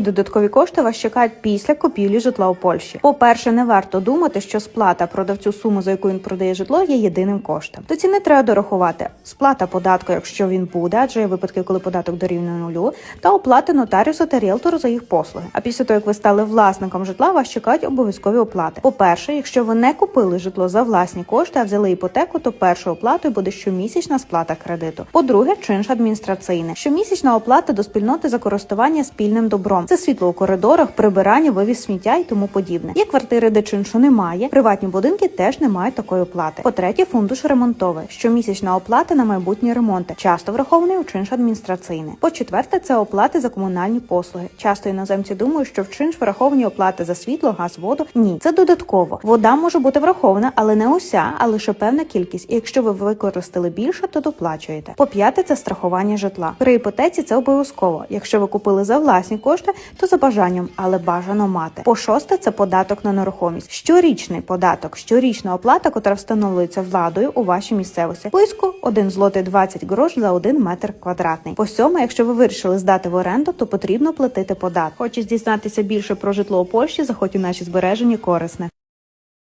Додаткові кошти вас чекають після купівлі житла у Польщі. По-перше, не варто думати, що сплата продавцю суму, за яку він продає житло, є єдиним коштом. До ціни треба дорахувати сплата податку, якщо він буде, адже є випадки, коли податок дорівнює нулю, та оплати нотаріусу та ріелтору за їх послуги. А після того, як ви стали власником житла, вас чекають обов'язкові оплати. По-перше, якщо ви не купили житло за власні кошти, а взяли іпотеку, то першою оплатою буде щомісячна сплата кредиту. По-друге, чинш адміністраційний. Щомісячна оплата до спільноти за користування спільним добром. Це світло у коридорах, прибирання, вивіз сміття і тому подібне. Є квартири, де чиншу немає. Приватні будинки теж не мають такої оплати. По-третє, фундуш ремонтовий. Щомісячна оплата на майбутні ремонти, часто врахований у чинш адміністраційний. По-четверте, це оплати за комунальні послуги. Часто іноземці думають, що в чинш враховані оплати за світло, газ, воду. Ні, це додатково. Вода може бути врахована, але не уся, а лише певна кількість. І якщо ви використали більше, то доплачуєте. По п'яте, це страхування житла. При іпотеці це обов'язково. Якщо ви купили за власні кошти, то за бажанням, але бажано мати. По шосте, це податок на нерухомість. Щорічний податок, щорічна оплата, котра встановлюється владою у вашій місцевості. Близько 1 злотий 20 грош за 1 метр квадратний. По сьоме, якщо ви вирішили здати в оренду, то потрібно платити податок. Хочеш дізнатися більше про житло у Польщі? Заходь у наші збережені корисне.